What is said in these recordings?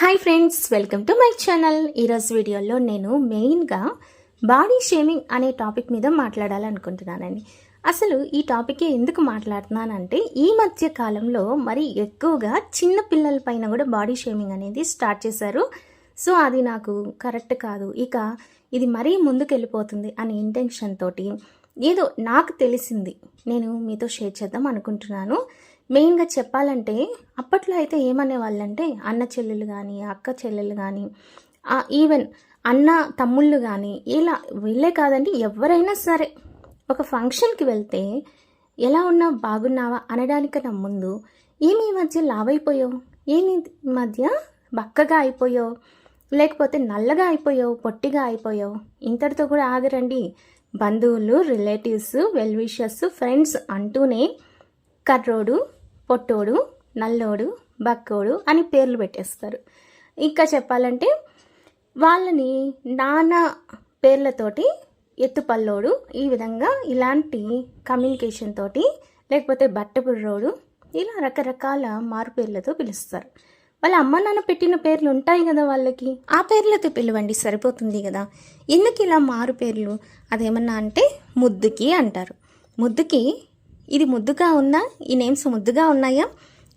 Hi friends welcome to my channel ఈరోజు వీడియోలో నేను మెయిన్గా బాడీ షేమింగ్ అనే టాపిక్ మీద మాట్లాడాలనుకుంటున్నానండి. అసలు ఈ టాపిక్ ఎందుకు మాట్లాడుతున్నానంటే ఈ మధ్య కాలంలో మరి ఎక్కువగా చిన్న పిల్లల పైన కూడా బాడీ షేమింగ్ అనేది స్టార్ట్ చేశారు. సో అది నాకు కరెక్ట్ కాదు. ఇక ఇది మరీ ముందుకు వెళ్ళిపోతుంది అనే ఇంటెన్షన్ తోటి ఏదో నాకు తెలిసింది. నేను మీతో షేర్ చేద్దాం అనుకుంటున్నాను. మెయిన్గా చెప్పాలంటే అప్పట్లో అయితే ఏమనే వాళ్ళంటే అన్న చెల్లెలు కానీ అక్క చెల్లెలు కానీ ఈవెన్ అన్న తమ్ముళ్ళు కానీ ఇలా వీళ్ళే కాదండి ఎవరైనా సరే ఒక ఫంక్షన్కి వెళ్తే ఎలా ఉన్నావు బాగున్నావా అనడానికన్నా ముందు ఏమి ఈ మధ్య లావైపోయావు? ఏమి ఈ మధ్య బక్కగా అయిపోయావు? లేకపోతే నల్లగా అయిపోయావు? పొట్టిగా అయిపోయావు? ఇంతటితో కూడా ఆగరండి. బంధువులు రిలేటివ్స్ వెల్విషస్ ఫ్రెండ్స్ అంటూనే కర్రోడు పొట్టోడు నల్లోడు బక్కోడు అని పేర్లు పెట్టేస్తారు. ఇంకా చెప్పాలంటే వాళ్ళని నానా పేర్లతోటి ఎత్తుపల్లోడు ఈ విధంగా ఇలాంటి కమ్యూనికేషన్ తోటి లేకపోతే బట్టపుర్రోడు ఇలా రకరకాల మారు పేర్లతో పిలుస్తారు. వాళ్ళ అమ్మ నాన్న పెట్టిన పేర్లు ఉంటాయి కదా వాళ్ళకి. ఆ పేర్లతో పిలవండి సరిపోతుంది కదా. ఎందుకు ఇలా మారు పేర్లు అదేమన్నా అంటే ముద్దుకి అంటారు. ముద్దుకి ఇది ముద్దుగా ఉందా? ఈ నేమ్స్ ముద్దుగా ఉన్నాయా?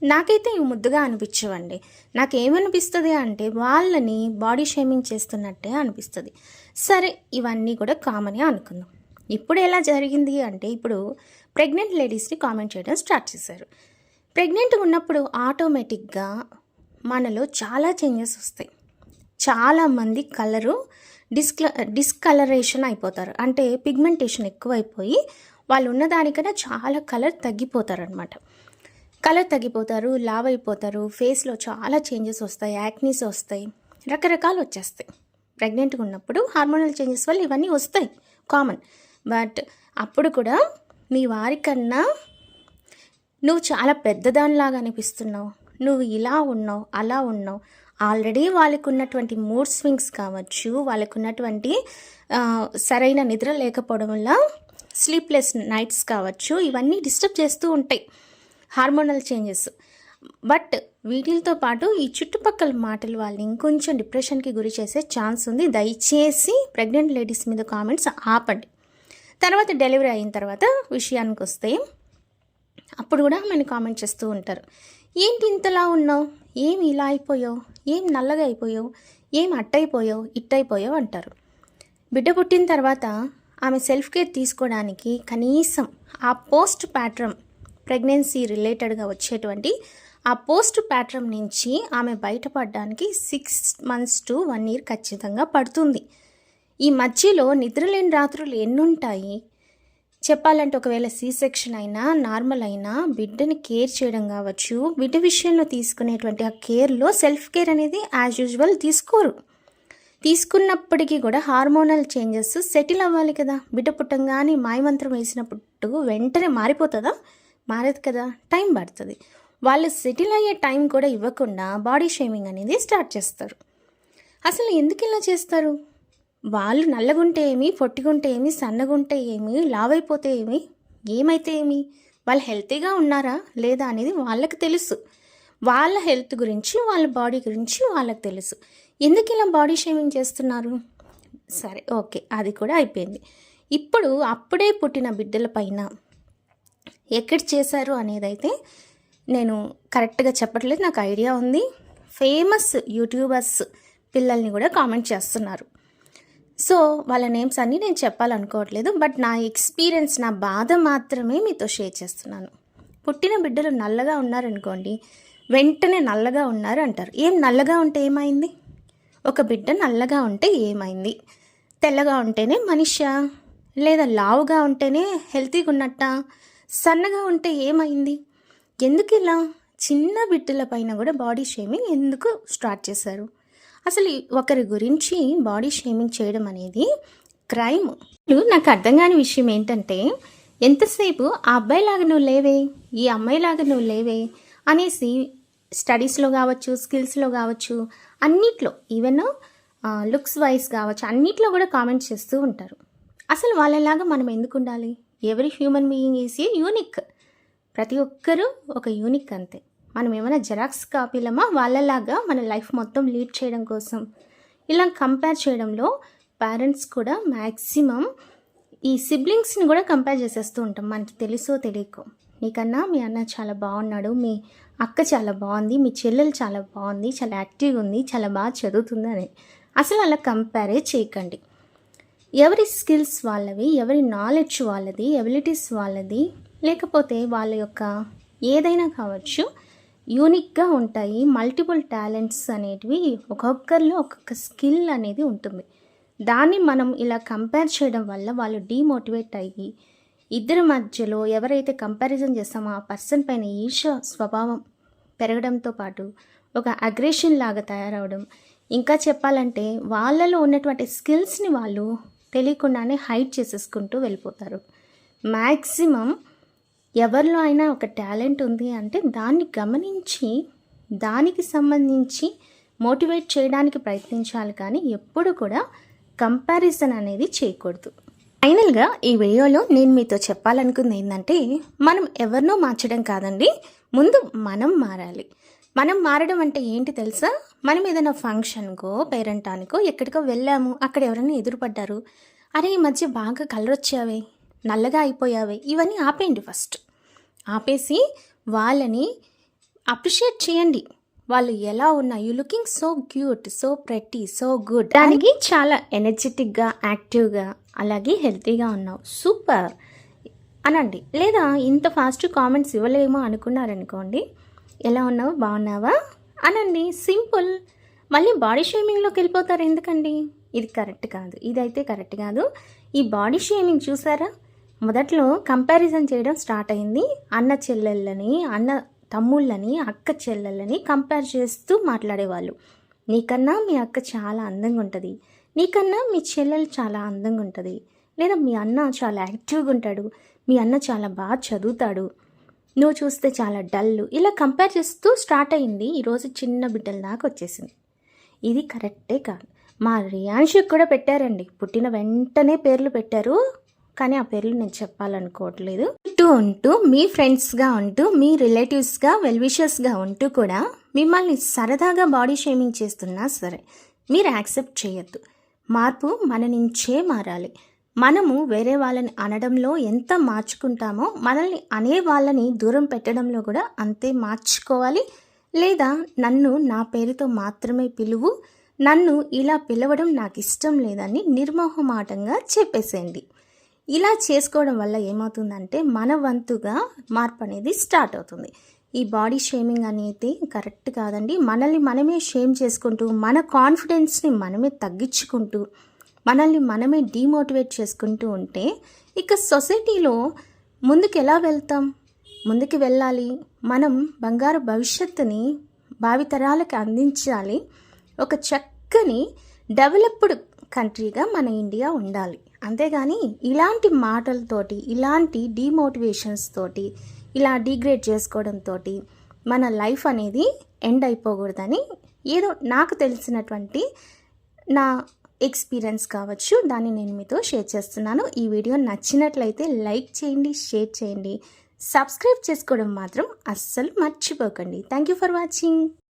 నాకైతే ఇవి ముద్దుగా అనిపించవండి. నాకేమనిపిస్తుంది అంటే వాళ్ళని బాడీ షేమింగ్ చేస్తున్నట్టే అనిపిస్తుంది. సరే ఇవన్నీ కూడా కామనే అనుకుందాం. ఇప్పుడు ఎలా జరిగింది అంటే ఇప్పుడు ప్రెగ్నెంట్ లేడీస్ని కామెంట్ చేయడం స్టార్ట్ చేశారు. ప్రెగ్నెంట్ ఉన్నప్పుడు ఆటోమేటిక్గా మనలో చాలా చేంజెస్ వస్తాయి. చాలామంది కలరు డిస్క్ల డిస్కలరేషన్ అయిపోతారు. అంటే పిగ్మెంటేషన్ ఎక్కువైపోయి వాళ్ళు ఉన్నదానికన్నా చాలా కలర్ తగ్గిపోతారనమాట కలర్ తగ్గిపోతారు లావ్ అయిపోతారు ఫేస్లో చాలా చేంజెస్ వస్తాయి యాక్నీస్ వస్తాయి రకరకాలు వచ్చేస్తాయి. ప్రెగ్నెంట్గా ఉన్నప్పుడు హార్మోనల్ చేంజెస్ వల్ల ఇవన్నీ వస్తాయి కామన్. బట్ అప్పుడు కూడా మీ వారికన్నా నువ్వు చాలా పెద్దదానిలాగా అనిపిస్తున్నావు నువ్వు ఇలా ఉన్నావు అలా ఉన్నావు. ఆల్రెడీ వాళ్ళకు ఉన్నటువంటి మూడ్ స్వింగ్స్ కావచ్చు వాళ్ళకు ఉన్నటువంటి సరైన నిద్ర లేకపోవడం వల్ల స్లీప్లెస్ నైట్స్ కావచ్చు ఇవన్నీ డిస్టర్బ్ చేస్తూ ఉంటాయి హార్మోనల్ చేంజెస్. బట్ వీటితో పాటు ఈ చుట్టుపక్కల మాటలు వాళ్ళని ఇంకొంచెం డిప్రెషన్కి గురి చేసే ఛాన్స్ ఉంది. దయచేసి ప్రెగ్నెంట్ లేడీస్ మీద కామెంట్స్ ఆపండి. తర్వాత డెలివరీ అయిన తర్వాత విషయానికి వస్తే అప్పుడు కూడా మన కామెంట్ చేస్తూ ఉంటారు. ఏంటి ఇంతలా ఉన్నావు? ఏం ఇలా అయిపోయావు? ఏం నల్లగా అయిపోయావు? ఏం అట్టయిపోయావు? ఇట్టయిపోయావు? అంటారు. బిడ్డ పుట్టిన తర్వాత ఆమె సెల్ఫ్ కేర్ తీసుకోవడానికి కనీసం ఆ పోస్ట్ ప్యాట్రమ్ ప్రెగ్నెన్సీ రిలేటెడ్గా వచ్చేటువంటి ఆ పోస్ట్ ప్యాట్రమ్ నుంచి ఆమె బయటపడడానికి six months to one year ఖచ్చితంగా పడుతుంది. ఈ మధ్యలో నిద్రలేని రాత్రులు ఎన్నుంటాయి? చెప్పాలంటే ఒకవేళ సీ సెక్షన్ అయినా నార్మల్ అయినా బిడ్డని కేర్ చేయడం కావచ్చు. బిడ్డ విషయంలో తీసుకునేటువంటి ఆ కేర్లో సెల్ఫ్ కేర్ అనేది యాజ్ యూజువల్ తీసుకోరు. తీసుకున్నప్పటికీ కూడా హార్మోనల్ చేంజెస్ సెటిల్ అవ్వాలి కదా. బిడ్డ పుట్టంగానే మాయమంత్రం వేసినప్పుడు వెంటనే మారిపోతుందా? మారదు కదా. టైం పడుతుంది. వాళ్ళు సెటిల్ అయ్యే టైం కూడా ఇవ్వకుండా బాడీ షేమింగ్ అనేది స్టార్ట్ చేస్తారు. అసలు ఎందుకు ఇలా చేస్తారు? వాళ్ళు నల్లగుంటే ఏమి పొట్టిగుంటే ఏమి సన్నగుంటే ఏమి లావైపోతే ఏమి ఏమైతే ఏమి? వాళ్ళు హెల్తీగా ఉన్నారా లేదా అనేది వాళ్ళకి తెలుసు. వాళ్ళ హెల్త్ గురించి వాళ్ళ బాడీ గురించి వాళ్ళకి తెలుసు. ఎందుకు ఇలా బాడీ షేమింగ్ చేస్తున్నారు? సరే ఓకే అది కూడా అయిపోయింది. ఇప్పుడు అప్పుడే పుట్టిన బిడ్డల పైన ఎక్కడ చేశారు అనేదైతే నేను కరెక్ట్గా చెప్పట్లేదు నాకు ఐడియా ఉంది. ఫేమస్ యూట్యూబర్స్ పిల్లల్ని కూడా కామెంట్ చేస్తున్నారు. సో వాళ్ళ నేమ్స్ అన్నీ నేను చెప్పాలనుకోవట్లేదు బట్ నా ఎక్స్పీరియన్స్ నా బాధ మాత్రమే మీతో షేర్ చేస్తున్నాను. పుట్టిన బిడ్డలు నల్లగా ఉన్నారనుకోండి వెంటనే నల్లగా ఉన్నారు అంటారు. ఏం నల్లగా ఉంటే ఏమైంది? ఒక బిడ్డ నల్లగా ఉంటే ఏమైంది? తెల్లగా ఉంటేనే మనిషా? లేదా లావుగా ఉంటేనే హెల్తీగా ఉన్నట్ట? సన్నగా ఉంటే ఏమైంది? ఎందుకు ఇలా? చిన్న బిడ్డల పైన కూడా బాడీ షేమింగ్ ఎందుకు స్టార్ట్ చేశారు? అసలు ఒకరి గురించి బాడీ షేమింగ్ చేయడం అనేది క్రైమ్. నాకు అర్థం కాని విషయం ఏంటంటే ఎంతసేపు ఆ అబ్బాయిలాగా నువ్వు లేవే? ఈ అమ్మాయిలాగా నువ్వు లేవే? అనేసి స్టడీస్లో కావచ్చు స్కిల్స్లో కావచ్చు అన్నిట్లో ఈవెన్ లుక్స్ వైజ్ కావచ్చు అన్నిట్లో కూడా కామెంట్స్ చేస్తూ ఉంటారు. అసలు వాళ్ళలాగా మనం ఎందుకు ఉండాలి? ఎవరి human being is a unique ప్రతి ఒక్కరూ ఒక యూనిక్ అంతే. మనం ఏమైనా జెరాక్స్ కాపీలమా? వాళ్ళలాగా మన లైఫ్ మొత్తం లీడ్ చేయడం కోసం. ఇలా కంపేర్ చేయడంలో పేరెంట్స్ కూడా మ్యాక్సిమం ఈ సిబ్లింగ్స్ని కూడా కంపేర్ చేసేస్తూ ఉంటాం. మనకి తెలుసో తెలియకో. నీకన్నా మీ అన్న చాలా బాగున్నాడు మీ అక్క చాలా బాగుంది మీ చెల్లెలు చాలా బాగుంది చాలా యాక్టివ్గా ఉంది చాలా బాగా చదువుతుంది అని. అసలు అలా కంపేరే చేయకండి. ఎవరి స్కిల్స్ వాళ్ళవి ఎవరి నాలెడ్జ్ వాళ్ళది ఎబిలిటీస్ వాళ్ళది లేకపోతే వాళ్ళ యొక్క ఏదైనా కావచ్చు యూనిక్గా ఉంటాయి మల్టిపుల్ టాలెంట్స్ అనేటివి ఒక్కొక్కరిలో ఒక్కొక్క స్కిల్ అనేది ఉంటుంది. దాన్ని మనం ఇలా కంపేర్ చేయడం వల్ల వాళ్ళు డీమోటివేట్ అయ్యి ఇద్దరి మధ్యలో ఎవరైతే కంపారిజన్ చేస్తామో ఆ పర్సన్ పైన ఈర్ష స్వభావం పెరగడంతో పాటు ఒక అగ్రెషన్ లాగా తయారవడం. ఇంకా చెప్పాలంటే వాళ్ళలో ఉన్నటువంటి స్కిల్స్ని వాళ్ళు తెలియకుండానే హైడ్ చేసేసుకుంటూ వెళ్ళిపోతారు. మ్యాక్సిమం ఎవరిలో అయినా ఒక టాలెంట్ ఉంది అంటే దాన్ని గమనించి దానికి సంబంధించి మోటివేట్ చేయడానికి ప్రయత్నించాలి కానీ ఎప్పుడు కూడా కంపారిజన్ అనేది చేయకూడదు. ఫైనల్గా ఈ వీడియోలో నేను మీతో చెప్పాలనుకుంది ఏంటంటే మనం ఎవరినో మార్చడం కాదండి ముందు మనం మారాలి. మనం మారడం అంటే ఏంటి తెలుసా? మనం ఏదైనా ఫంక్షన్కో పేరెంటానికో ఎక్కడికో వెళ్ళాము అక్కడ ఎవరైనా ఎదురుపడ్డారు. అరే ఈ మధ్య బాగా కలర్ వచ్చావే నల్లగా అయిపోయావే ఇవన్నీ ఆపేయండి ఫస్ట్. ఆపేసి వాళ్ళని అప్రిషియేట్ చేయండి. వాళ్ళు ఎలా ఉన్నా you looking so cute so pretty so good దానికి చాలా ఎనర్జెటిక్గా యాక్టివ్గా అలాగే హెల్తీగా ఉన్నావు. సూపర్ అనండి లేదా ఇంత ఫాస్ట్ కామెంట్స్ ఇవ్వలేమో అనుకున్నారనుకోండి. ఎలా ఉన్నావు? బాగున్నావా? అనండి సింపుల్ మళ్ళీ బాడీ షేమింగ్లోకి వెళ్ళిపోతారు ఎందుకండి? ఇది కరెక్ట్ కాదు. ఇదైతే కరెక్ట్ కాదు. ఈ బాడీ షేమింగ్ చూసారా? మొదట్లో కంపారిజన్ చేయడం స్టార్ట్ అయింది. అన్న చెల్లెళ్ళని అన్న తమ్ముళ్ళని అక్క చెల్లెళ్ళని కంపేర్ చేస్తూ మాట్లాడేవాళ్ళు. నీకన్నా మీ అక్క చాలా అందంగా ఉంటుంది. నీకన్నా మీ చెల్లెలు చాలా అందంగా ఉంటుంది. లేదా మీ అన్న చాలా యాక్టివ్గా ఉంటాడు. మీ అన్న చాలా బాగా చదువుతాడు. నువ్వు చూస్తే చాలా డల్ ఇలా కంపేర్ చేస్తూ స్టార్ట్ అయింది. ఈరోజు చిన్న బిడ్డల దాకా వచ్చేసింది. ఇది కరెక్టే కాదు. మా రియాన్షిక్ కూడా పెట్టారండి. పుట్టిన వెంటనే పేర్లు పెట్టారు. కానీ ఆ పేర్లు నేను చెప్పాలనుకోవట్లేదు. ఇంటూ ఉంటూ మీ ఫ్రెండ్స్గా ఉంటూ మీ రిలేటివ్స్గా వెల్విషర్స్గా ఉంటూ కూడా మిమ్మల్ని సరదాగా బాడీ షేమింగ్ చేస్తున్నా సరే మీరు యాక్సెప్ట్ చేయొద్దు. మార్పు మన నుంచే మారాలి. మనము వేరే వాళ్ళని అనడంలో ఎంత మార్చుకుంటామో మనల్ని అనే వాళ్ళని దూరం పెట్టడంలో కూడా అంతే మార్చుకోవాలి. లేదా నన్ను నా పేరుతో మాత్రమే పిలువు నన్ను ఇలా పిలవడం నాకు ఇష్టం లేదని నిర్మోహమాటంగా చెప్పేసేయండి. ఇలా చేసుకోవడం వల్ల ఏమవుతుందంటే మన వంతుగా మార్పు అనేది స్టార్ట్ అవుతుంది. ఈ బాడీ షేమింగ్ అనేది కరెక్ట్ కాదండి. మనల్ని మనమే షేమ్ చేసుకుంటూ మన కాన్ఫిడెన్స్ని మనమే తగ్గించుకుంటూ మనల్ని మనమే డీమోటివేట్ చేసుకుంటూ ఉంటే ఇక సొసైటీలో ముందుకు ఎలా వెళ్తాం? ముందుకు వెళ్ళాలి. మనం బంగారు భవిష్యత్తుని భావితరాలకు అందించాలి. ఒక చక్కని డెవలప్డ్ కంట్రీగా మన ఇండియా ఉండాలి. అంతేగాని ఇలాంటి మాటలతోటి ఇలాంటి డీమోటివేషన్స్ తోటి ఇలా డిగ్రేడ్ చేసుకోవడంతో మన లైఫ్ అనేది ఎండ్ అయిపోకూడదని ఏదో నాకు తెలిసినటువంటి నా ఎక్స్పీరియన్స్ కావచ్చు దాన్ని నేను మీతో షేర్ చేస్తున్నాను. ఈ వీడియో నచ్చినట్లయితే లైక్ చేయండి షేర్ చేయండి. సబ్స్క్రైబ్ చేసుకోవడం మాత్రం అస్సలు మర్చిపోకండి. Thank you for watching